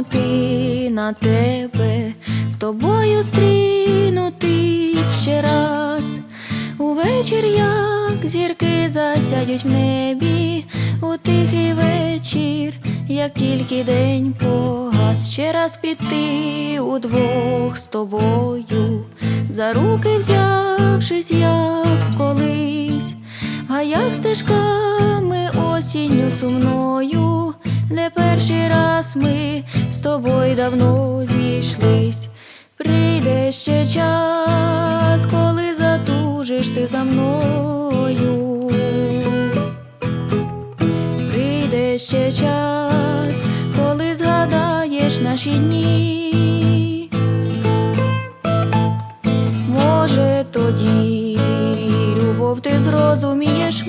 глянути на тебе, з тобою стрінутись ще раз. Увечір, як зірки засядуть в небі, у тихий вечір, як тільки день погас, ще раз піти удвох з тобою, за руки взявшись, як колись, а як стежками осінню сумною, не перший раз ми з тобою давно зійшлись. Прийде ще час, коли затужиш ти за мною. Прийде ще час, коли згадаєш наші дні. Може, тоді любов ти зрозумієш.